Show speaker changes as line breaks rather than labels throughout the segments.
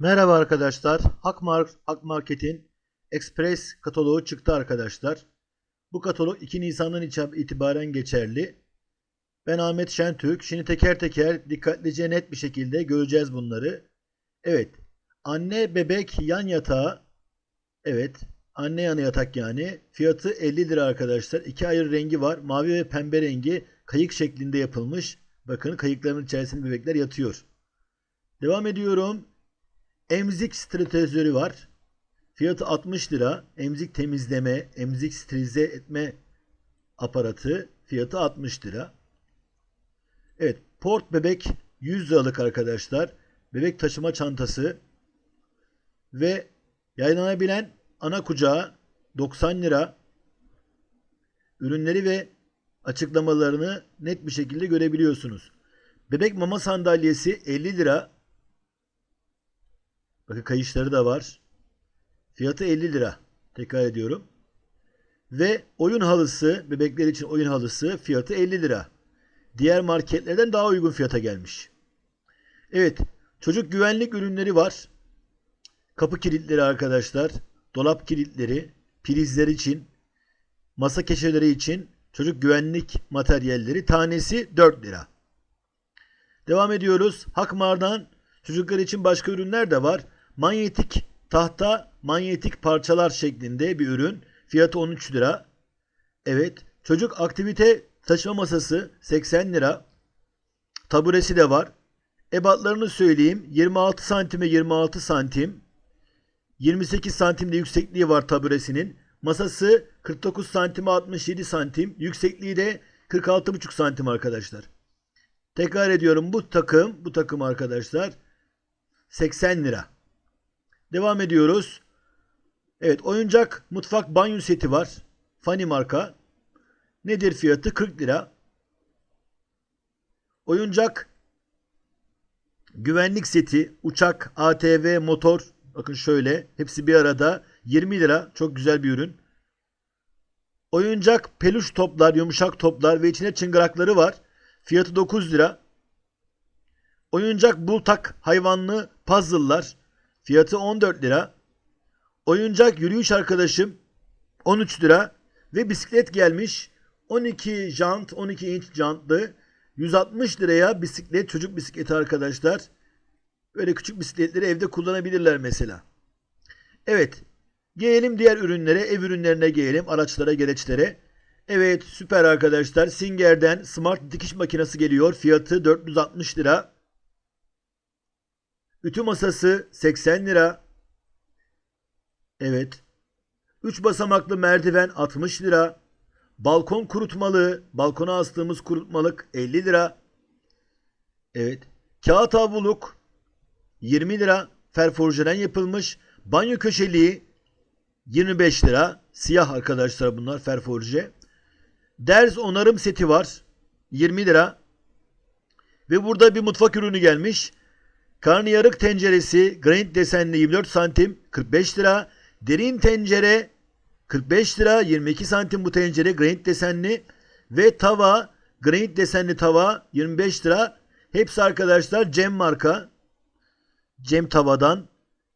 Merhaba arkadaşlar. Hakmar, Hakmarket'in Express kataloğu çıktı arkadaşlar. Bu katalog 2 Nisan'dan itibaren geçerli. Ben Ahmet Şentürk. Şimdi teker teker dikkatlice net bir şekilde göreceğiz bunları. Evet. Anne bebek yan yatağı. Evet. Anne yanı yatak yani. Fiyatı 50 lira arkadaşlar. İki ayrı rengi var. Mavi ve pembe rengi kayık şeklinde yapılmış. Bakın kayıkların içerisinde bebekler yatıyor. Devam ediyorum. Emzik stratezörü var. Fiyatı 60 lira. Emzik temizleme, emzik sterilize etme aparatı. Fiyatı 60 lira. Evet. Port bebek 100 liralık arkadaşlar. Bebek taşıma çantası. Ve yaylanabilen ana kucağı 90 lira. Ürünleri ve açıklamalarını net bir şekilde görebiliyorsunuz. Bebek mama sandalyesi 50 lira. Bakın kayışları da var. Fiyatı 50 lira. Tekrar ediyorum. Ve oyun halısı, bebekler için oyun halısı fiyatı 50 lira. Diğer marketlerden daha uygun fiyata gelmiş. Evet, çocuk güvenlik ürünleri var. Kapı kilitleri arkadaşlar, dolap kilitleri, prizler için, masa keşeleri için çocuk güvenlik materyalleri tanesi 4 lira. Devam ediyoruz. Hakmar'dan çocuklar için başka ürünler de var. Manyetik tahta, manyetik parçalar şeklinde bir ürün. Fiyatı 13 lira. Evet. Çocuk aktivite taşıma masası 80 lira. Taburesi de var. Ebatlarını söyleyeyim. 26 santime 26 santim. 28 santimde yüksekliği var taburesinin. Masası 49 santime 67 santim. Yüksekliği de 46,5 santim arkadaşlar. Tekrar ediyorum bu takım, bu takım arkadaşlar 80 lira. Devam ediyoruz. Evet oyuncak mutfak banyo seti var. Fani marka. Nedir fiyatı? 40 lira. Oyuncak güvenlik seti, uçak, ATV, motor. Bakın şöyle hepsi bir arada 20 lira. Çok güzel bir ürün. Oyuncak peluş toplar, yumuşak toplar ve içine çıngırakları var. Fiyatı 9 lira. Oyuncak bultak hayvanlı puzzle'lar. Fiyatı 14 lira. Oyuncak yürüyüş arkadaşım 13 lira. Ve bisiklet gelmiş. 12 jant, 12 inç jantlı. 160 liraya bisiklet, çocuk bisikleti arkadaşlar. Böyle küçük bisikletleri evde kullanabilirler mesela. Evet. Gelelim diğer ürünlere, ev ürünlerine gelelim. Araçlara, gereçlere. Evet süper arkadaşlar. Singer'den smart dikiş makinesi geliyor. Fiyatı 460 lira. Ütü masası 80 lira. Evet. 3 basamaklı merdiven 60 lira. Balkon kurutmalı, balkona astığımız kurutmalık 50 lira. Evet. Kağıt havluluk 20 lira. Ferforjeden yapılmış. Banyo köşeliği 25 lira. Siyah arkadaşlar bunlar ferforje. Derz onarım seti var. 20 lira. Ve burada bir mutfak ürünü gelmiş. Karnıyarık tenceresi granit desenli 24 santim 45 lira. Derin tencere 45 lira 22 santim bu tencere granit desenli. Ve tava granit desenli tava 25 lira. Hepsi arkadaşlar Cem marka. Cem tavadan.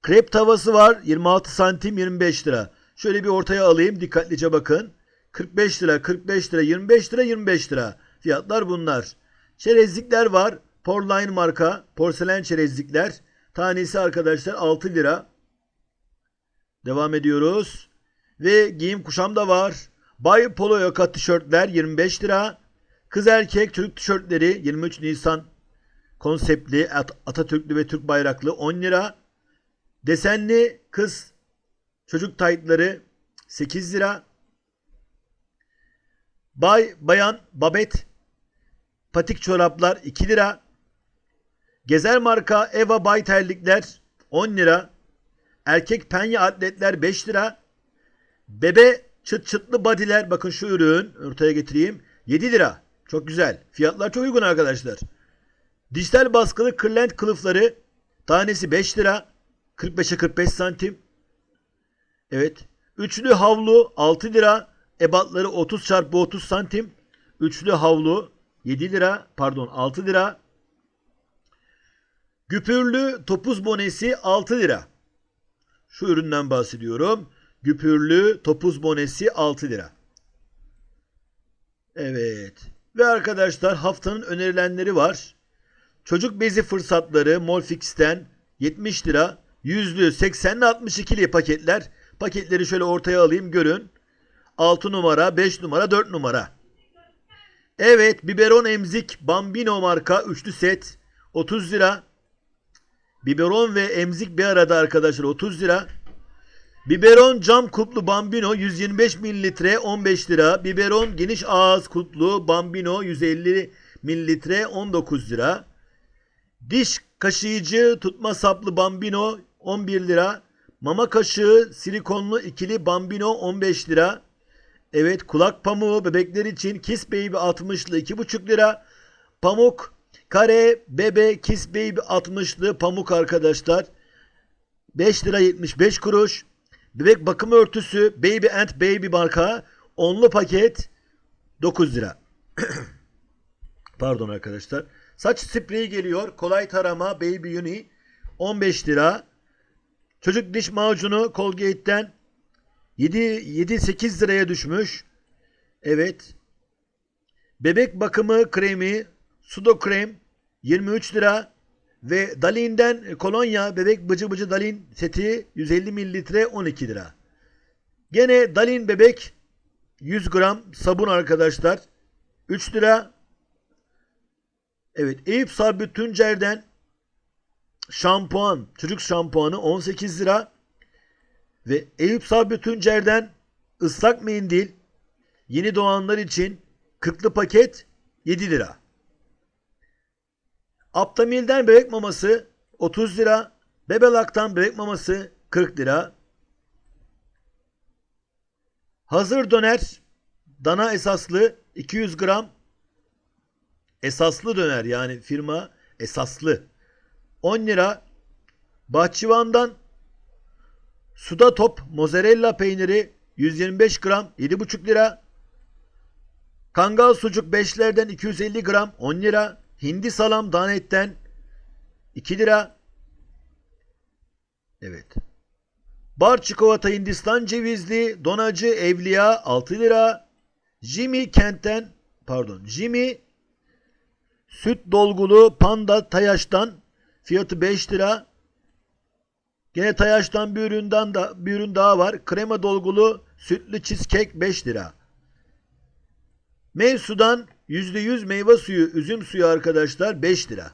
Krep tavası var 26 santim 25 lira. Şöyle bir ortaya alayım dikkatlice bakın. 45 lira 45 lira 25 lira 25 lira. Fiyatlar bunlar. Çerezlikler var. Porline marka porselen çerezlikler. Tanesi arkadaşlar 6 lira. Devam ediyoruz. Ve giyim kuşam da var. Bay Polo yaka tişörtler 25 lira. Kız erkek çocuk tişörtleri 23 Nisan konseptli At- Atatürklü ve Türk bayraklı 10 lira. Desenli kız çocuk taytları 8 lira. Bay bayan babet patik çoraplar 2 lira. Gezer marka Eva Bay terlikler 10 lira. Erkek penye atletler 5 lira. Bebe çıt çıtlı bodyler bakın şu ürün ortaya getireyim 7 lira. Çok güzel. Fiyatlar çok uygun arkadaşlar. Dijital baskılı kırlent kılıfları tanesi 5 lira. 45'e 45 santim. Evet. Üçlü havlu 6 lira. Ebatları 30 çarpı 30 santim. Üçlü havlu 7 lira. Pardon 6 lira. Güpürlü topuz bonesi 6 lira. Şu üründen bahsediyorum. Güpürlü topuz bonesi 6 lira. Evet. Ve arkadaşlar haftanın önerilenleri var. Çocuk bezi fırsatları Molfix'ten 70 lira. Yüzlü 80'li 62'li paketler. Paketleri şöyle ortaya alayım görün. 6 numara, 5 numara, 4 numara. Evet biberon emzik Bambino marka üçlü set 30 lira. Biberon ve emzik bir arada arkadaşlar 30 lira. Biberon cam kuplu Bambino 125 mililitre 15 lira. Biberon geniş ağız kuplu Bambino 150 mililitre 19 lira. Diş kaşıyıcı tutma saplı Bambino 11 lira. Mama kaşığı silikonlu ikili Bambino 15 lira. Evet kulak pamuğu bebekler için Kiss Baby 60'lı 2,5 lira. Pamuk kare bebe Kiss Baby 60'lı pamuk arkadaşlar. 5 lira 75 kuruş. Bebek bakım örtüsü Baby and Baby marka onlu paket 9 lira. Pardon arkadaşlar. Saç spreyi geliyor. Kolay tarama Baby Uni 15 lira. Çocuk diş macunu Colgate'den 7 7 8 liraya düşmüş. Evet. Bebek bakımı kremi Sudo krem 23 lira ve Dalin'den kolonya bebek bıcı bıcı Dalin seti 150 mililitre 12 lira. Gene Dalin bebek 100 gram sabun arkadaşlar 3 lira. Evet Eyüp Sabri Tuncer'den şampuan çocuk şampuanı 18 lira. Ve Eyüp Sabri Tuncer'den ıslak mendil yeni doğanlar için 40'lı paket 7 lira. Aptamil'den bebek maması 30 lira. Bebelak'tan bebek maması 40 lira. Hazır döner dana esaslı 200 gram esaslı döner yani firma esaslı 10 lira. Bahçıvan'dan Suda top mozzarella peyniri 125 gram 7,5 lira. Kangal sucuk 5'lerden 250 gram 10 lira. Hindi salam danetten 2 lira. Evet. Bar çikolata Hindistan cevizli donacı evliya 6 lira. Jimmy kentten pardon Jimmy süt dolgulu panda tayaştan fiyatı 5 lira. Gene Tayaş'tan bir üründen da bir ürün daha var. Krema dolgulu sütlü cheesecake 5 lira. Mevsu'dan %100 meyve suyu, üzüm suyu arkadaşlar 5 lira.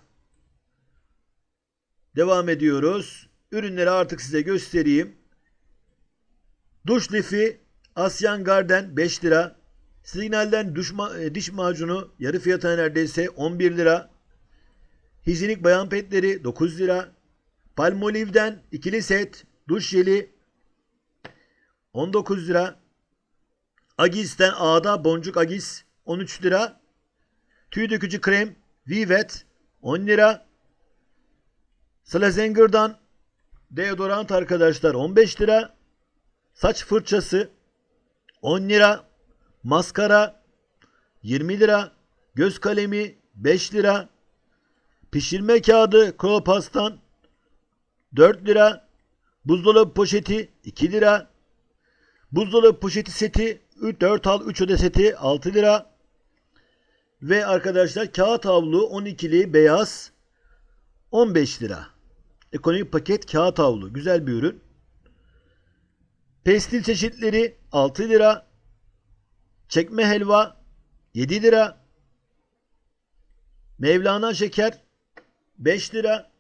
Devam ediyoruz. Ürünleri artık size göstereyim. Duş lifi Asyan Garden 5 lira. Signal'den duş ma- e, diş macunu yarı fiyatına neredeyse 11 lira. Hijyenik bayan petleri 9 lira. Palmolive'den ikili set duş jeli 19 lira. Agis'ten A'da boncuk Agis 13 lira. Tüy dökücü krem Vivet 10 lira. Slazenger'dan deodorant arkadaşlar 15 lira. Saç fırçası 10 lira. Maskara 20 lira. Göz kalemi 5 lira. Pişirme kağıdı Kropas'tan 4 lira. Buzdolabı poşeti 2 lira. Buzdolabı poşeti seti 4 al 3 öde seti 6 lira. Ve arkadaşlar kağıt havlu 12'li beyaz 15 lira. Ekonomik paket kağıt havlu. Güzel bir ürün. Pestil çeşitleri 6 lira. Çekme helva 7 lira. Mevlana şeker 5 lira.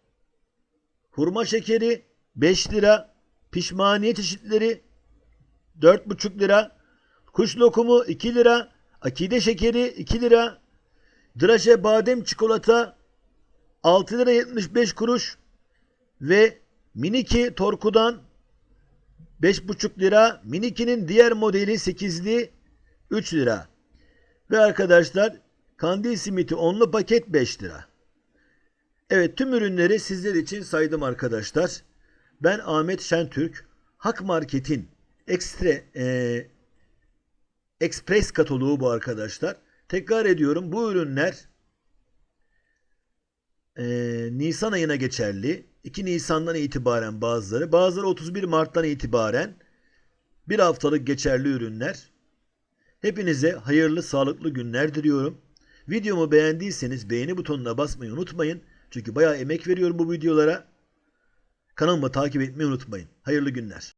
Hurma şekeri 5 lira. Pişmaniye çeşitleri 4,5 lira. Kuş lokumu 2 lira. Akide şekeri 2 lira. Draje badem çikolata 6 lira 75 kuruş. Ve Miniki Torku'dan 5,5 lira. Miniki'nin diğer modeli 8'li 3 lira. Ve arkadaşlar kandil simiti onlu paket 5 lira. Evet tüm ürünleri sizler için saydım arkadaşlar. Ben Ahmet Şentürk. Hak Market'in ekstra e, Express kataloğu bu arkadaşlar. Tekrar ediyorum bu ürünler e, Nisan ayına geçerli. 2 Nisan'dan itibaren bazıları, bazıları 31 Mart'tan itibaren bir haftalık geçerli ürünler. Hepinize hayırlı, sağlıklı günler diliyorum. Videomu beğendiyseniz beğeni butonuna basmayı unutmayın. Çünkü bayağı emek veriyorum bu videolara. Kanalımı takip etmeyi unutmayın. Hayırlı günler.